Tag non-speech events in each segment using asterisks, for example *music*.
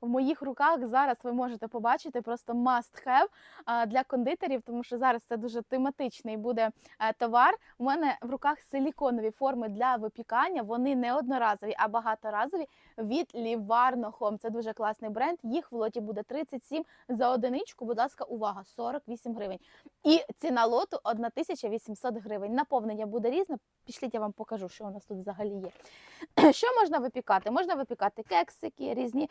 в моїх руках зараз ви можете побачити просто must have для кондитерів, тому що зараз це дуже тематичний буде е, товар. У мене в руках силіконові форми для випікання. Вони не одноразові, а багаторазові від Livarno Home. Це дуже класний бренд. Їх в лоті буде 37 за одиничку. Будь ласка, увага, 48 гривень. І ціна лоту 1800 гривень. Наповнення буде різне. Пішліть, я вам покажу, що у нас тут взагалі є. *clears throat* Що можна випікати? Можна випікати кексики, різні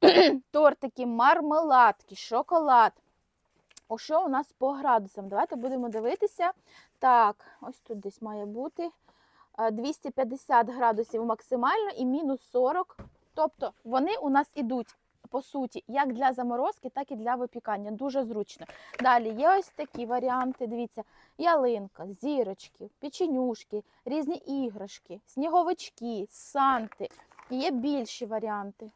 *clears throat* тортики, мармеладки, шоколад. О, що у нас по градусам? Давайте будемо дивитися. Так, ось тут десь має бути е, 250 градусів максимально і мінус 40. Тобто вони у нас ідуть. По суті, як для заморозки, так і для випікання. Дуже зручно. Далі є ось такі варіанти. Дивіться, ялинка, зірочки, печенюшки, різні іграшки, сніговички, санти. І є більші варіанти.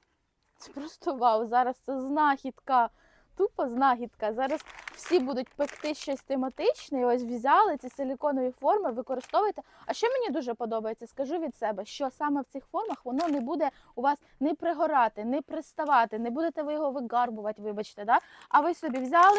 Це просто вау! Зараз це знахідка. Тупо знахідка. Зараз всі будуть пекти щось тематичне. І ось взяли ці силіконові форми, використовуйте. А що мені дуже подобається, скажу від себе, що саме в цих формах воно не буде у вас не пригорати, не приставати, не будете ви його вигарбувати, вибачте, да? а ви собі взяли,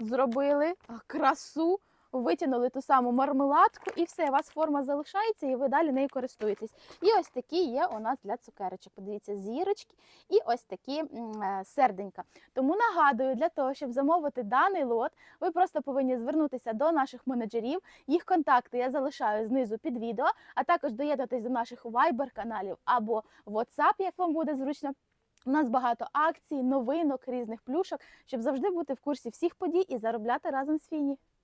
зробили красу. Витягнули ту саму мармеладку, і все, у вас форма залишається, і ви далі нею користуєтесь. І ось такі є у нас для цукерочок. Подивіться, зірочки і ось такі е, серденька. Тому нагадую, для того, щоб замовити даний лот, ви просто повинні звернутися до наших менеджерів. Їх контакти я залишаю знизу під відео, а також доєднатись до наших Viber каналів або WhatsApp, як вам буде зручно. У нас багато акцій, новинок, різних плюшок, щоб завжди бути в курсі всіх подій і заробляти разом з Фіні.